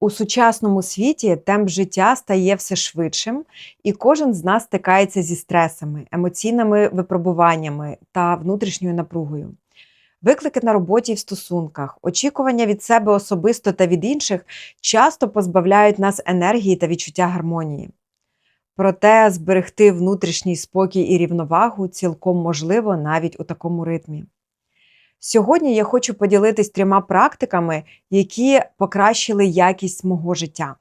У сучасному світі темп життя стає все швидшим, і кожен з нас стикається зі стресами, емоційними випробуваннями та внутрішньою напругою. Виклики на роботі і в стосунках, очікування від себе особисто та від інших часто позбавляють нас енергії та відчуття гармонії. Проте зберегти внутрішній спокій і рівновагу цілком можливо навіть у такому ритмі. Сьогодні я хочу поділитись трьома практиками, які покращили якість мого життя.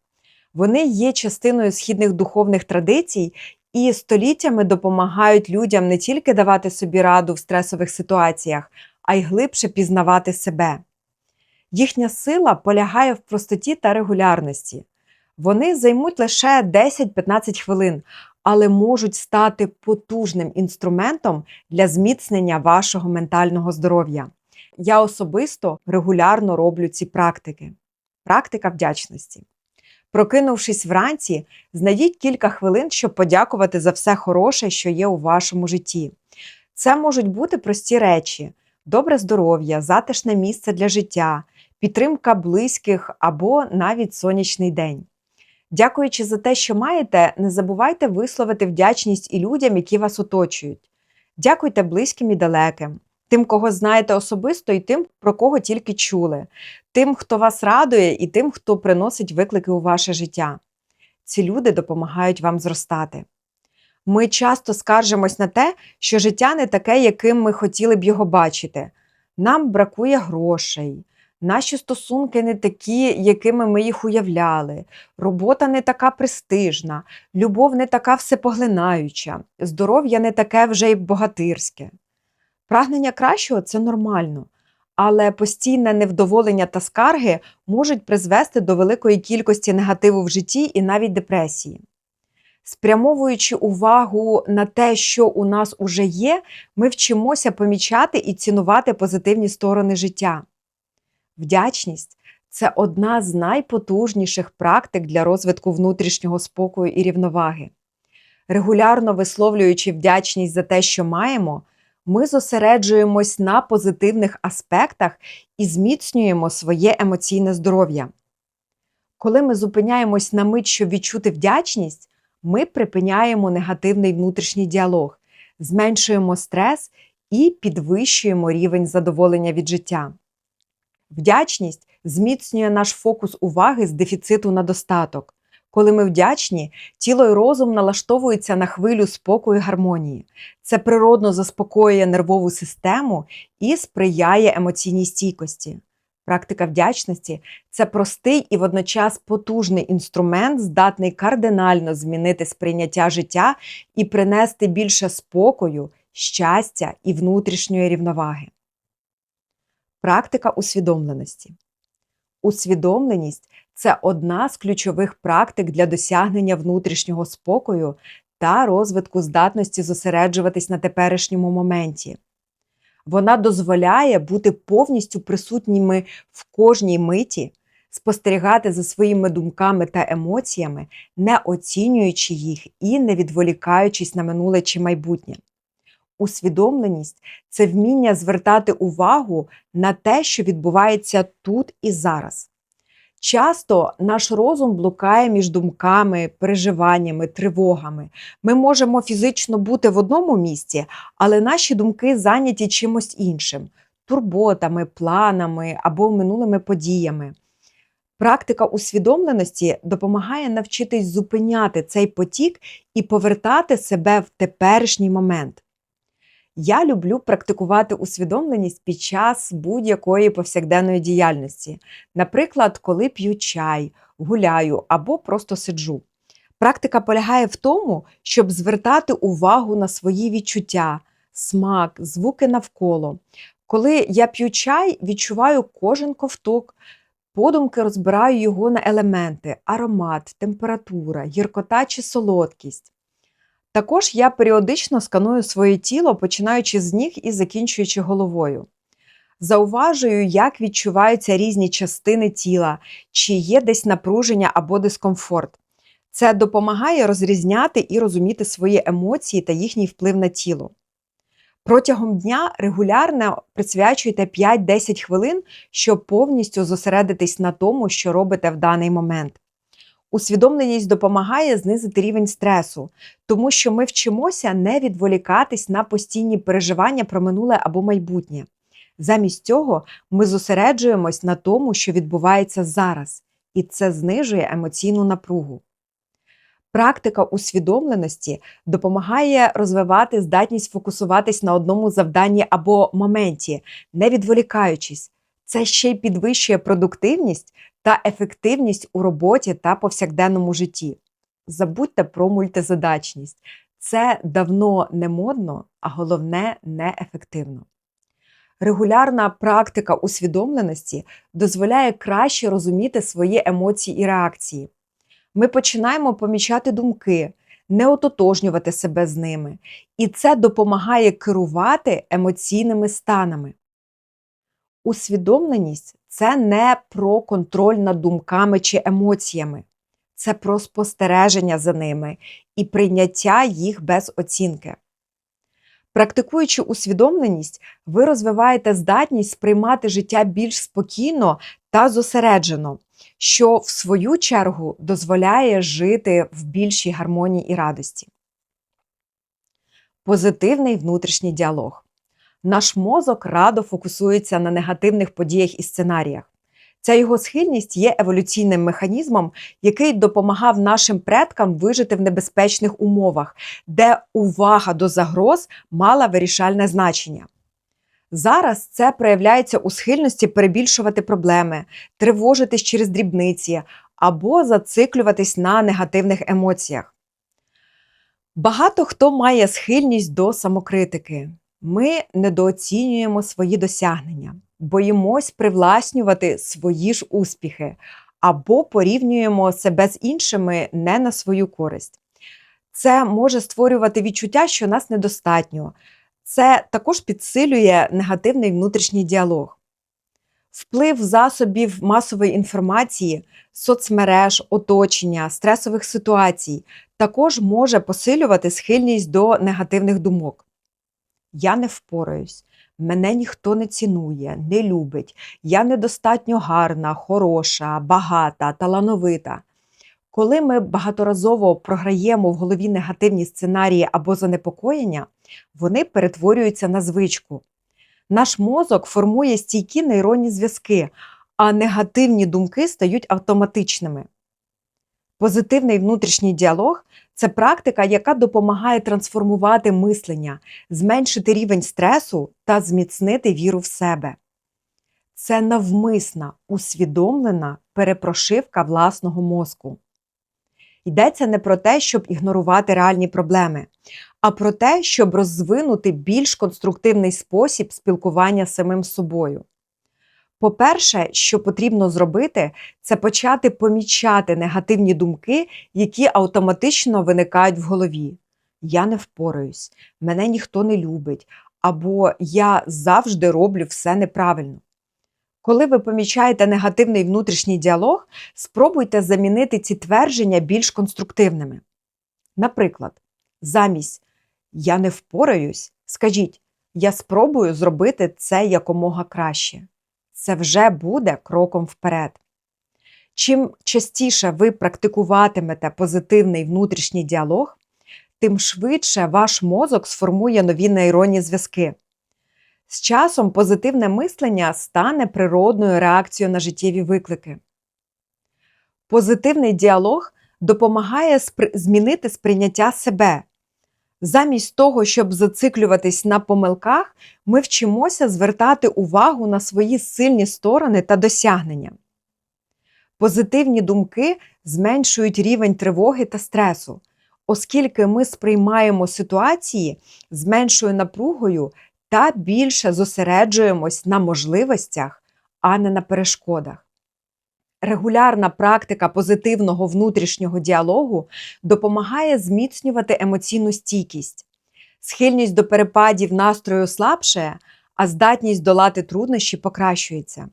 Вони є частиною східних духовних традицій і століттями допомагають людям не тільки давати собі раду в стресових ситуаціях, а й глибше пізнавати себе. Їхня сила полягає в простоті та регулярності. Вони займуть лише 10-15 хвилин, але можуть стати потужним інструментом для зміцнення вашого ментального здоров'я. Я особисто регулярно роблю ці практики. Практика вдячності. Прокинувшись вранці, знайдіть кілька хвилин, щоб подякувати за все хороше, що є у вашому житті. Це можуть бути прості речі: добре здоров'я, затишне місце для життя, підтримка близьких або навіть сонячний день. Дякуючи за те, що маєте, не забувайте висловити вдячність і людям, які вас оточують. Дякуйте близьким і далеким, тим, кого знаєте особисто, і тим, про кого тільки чули, тим, хто вас радує, і тим, хто приносить виклики у ваше життя. Ці люди допомагають вам зростати. Ми часто скаржимось на те, що життя не таке, яким ми хотіли б його бачити. Нам бракує грошей. Наші стосунки не такі, якими ми їх уявляли, робота не така престижна, любов не така всепоглинаюча, здоров'я не таке вже й богатирське. Прагнення кращого це нормально, але постійне невдоволення та скарги можуть призвести до великої кількості негативу в житті і навіть депресії. Спрямовуючи увагу на те, що у нас уже є, ми вчимося помічати і цінувати позитивні сторони життя. Вдячність це одна з найпотужніших практик для розвитку внутрішнього спокою і рівноваги. Регулярно висловлюючи вдячність за те, що маємо, ми зосереджуємось на позитивних аспектах і зміцнюємо своє емоційне здоров'я. Коли ми зупиняємось на мить, щоб відчути вдячність, ми припиняємо негативний внутрішній діалог, зменшуємо стрес і підвищуємо рівень задоволення від життя. Вдячність зміцнює наш фокус уваги з дефіциту на достаток. Коли ми вдячні, тіло і розум налаштовуються на хвилю спокою і гармонії. Це природно заспокоює нервову систему і сприяє емоційній стійкості. Практика вдячності це простий і водночас потужний інструмент, здатний кардинально змінити сприйняття життя і принести більше спокою, щастя і внутрішньої рівноваги. Практика усвідомленості. Усвідомленість це одна з ключових практик для досягнення внутрішнього спокою та розвитку здатності зосереджуватись на теперішньому моменті. Вона дозволяє бути повністю присутніми в кожній миті, спостерігати за своїми думками та емоціями, не оцінюючи їх і не відволікаючись на минуле чи майбутнє. Усвідомленість це вміння звертати увагу на те, що відбувається тут і зараз. Часто наш розум блукає між думками, переживаннями, тривогами. Ми можемо фізично бути в одному місці, але наші думки зайняті чимось іншим турботами, планами або минулими подіями. Практика усвідомленості допомагає навчитись зупиняти цей потік і повертати себе в теперішній момент. Я люблю практикувати усвідомленість під час будь-якої повсякденної діяльності, наприклад, коли п'ю чай, гуляю або просто сиджу. Практика полягає в тому, щоб звертати увагу на свої відчуття, смак, звуки навколо. Коли я п'ю чай, відчуваю кожен ковток, подумки розбираю його на елементи, аромат, температура, гіркота чи солодкість. Також я періодично сканую своє тіло, починаючи з ніг і закінчуючи головою. Зауважую, як відчуваються різні частини тіла, чи є десь напруження або дискомфорт. Це допомагає розрізняти і розуміти свої емоції та їхній вплив на тіло. Протягом дня регулярно присвячуйте 5-10 хвилин, щоб повністю зосередитись на тому, що робите в даний момент. Усвідомленість допомагає знизити рівень стресу, тому що ми вчимося не відволікатись на постійні переживання про минуле або майбутнє. Замість цього ми зосереджуємось на тому, що відбувається зараз, і це знижує емоційну напругу. Практика усвідомленості допомагає розвивати здатність фокусуватись на одному завданні або моменті, не відволікаючись. Це ще й підвищує продуктивність та ефективність у роботі та повсякденному житті. Забудьте про мультизадачність. Це давно не модно, а головне неефективно. Регулярна практика усвідомленості дозволяє краще розуміти свої емоції і реакції. Ми починаємо помічати думки, не ототожнювати себе з ними, і це допомагає керувати емоційними станами. Усвідомленість це не про контроль над думками чи емоціями, це про спостереження за ними і прийняття їх без оцінки. Практикуючи усвідомленість, ви розвиваєте здатність сприймати життя більш спокійно та зосереджено, що в свою чергу дозволяє жити в більшій гармонії і радості. Позитивний внутрішній діалог. Наш мозок радо фокусується на негативних подіях і сценаріях. Ця його схильність є еволюційним механізмом, який допомагав нашим предкам вижити в небезпечних умовах, де увага до загроз мала вирішальне значення. Зараз це проявляється у схильності перебільшувати проблеми, тривожитись через дрібниці або зациклюватись на негативних емоціях. Багато хто має схильність до самокритики. Ми недооцінюємо свої досягнення, боїмось привласнювати свої ж успіхи або порівнюємо себе з іншими не на свою користь. Це може створювати відчуття, що нас недостатньо. Це також підсилює негативний внутрішній діалог. Вплив засобів масової інформації, соцмереж, оточення, стресових ситуацій також може посилювати схильність до негативних думок. Я не впораюсь, мене ніхто не цінує, не любить, я недостатньо гарна, хороша, багата, талановита. Коли ми багаторазово програємо в голові негативні сценарії або занепокоєння, вони перетворюються на звичку. Наш мозок формує стійкі нейронні зв'язки, а негативні думки стають автоматичними. Позитивний внутрішній діалог це практика, яка допомагає трансформувати мислення, зменшити рівень стресу та зміцнити віру в себе. Це навмисна, усвідомлена перепрошивка власного мозку. Йдеться не про те, щоб ігнорувати реальні проблеми, а про те, щоб розвинути більш конструктивний спосіб спілкування з самим собою. По-перше, що потрібно зробити, це почати помічати негативні думки, які автоматично виникають в голові. Я не впораюсь, мене ніхто не любить, або я завжди роблю все неправильно. Коли ви помічаєте негативний внутрішній діалог, спробуйте замінити ці твердження більш конструктивними. Наприклад, замість Я не впораюсь, скажіть, я спробую зробити це якомога краще. Це вже буде кроком вперед. Чим частіше ви практикуватимете позитивний внутрішній діалог, тим швидше ваш мозок сформує нові нейронні зв'язки. З часом позитивне мислення стане природною реакцією на життєві виклики. Позитивний діалог допомагає змінити сприйняття себе. Замість того, щоб зациклюватись на помилках, ми вчимося звертати увагу на свої сильні сторони та досягнення. Позитивні думки зменшують рівень тривоги та стресу, оскільки ми сприймаємо ситуації з меншою напругою та більше зосереджуємось на можливостях, а не на перешкодах. Регулярна практика позитивного внутрішнього діалогу допомагає зміцнювати емоційну стійкість, схильність до перепадів настрою слабше, а здатність долати труднощі покращується.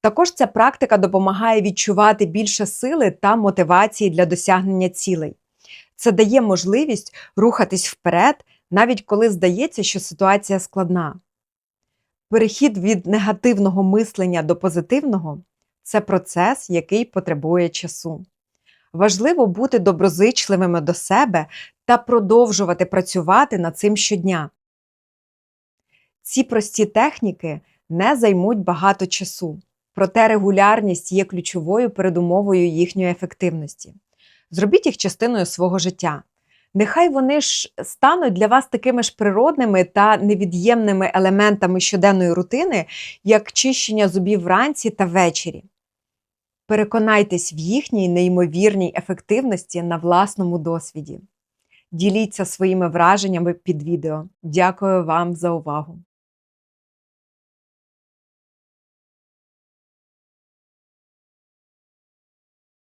Також ця практика допомагає відчувати більше сили та мотивації для досягнення цілей. Це дає можливість рухатись вперед, навіть коли здається, що ситуація складна. Перехід від негативного мислення до позитивного це процес, який потребує часу. Важливо бути доброзичливими до себе та продовжувати працювати над цим щодня. Ці прості техніки не займуть багато часу, проте регулярність є ключовою передумовою їхньої ефективності. Зробіть їх частиною свого життя. Нехай вони ж стануть для вас такими ж природними та невід'ємними елементами щоденної рутини, як чищення зубів вранці та ввечері. Переконайтесь в їхній неймовірній ефективності на власному досвіді. Діліться своїми враженнями під відео. Дякую вам за увагу!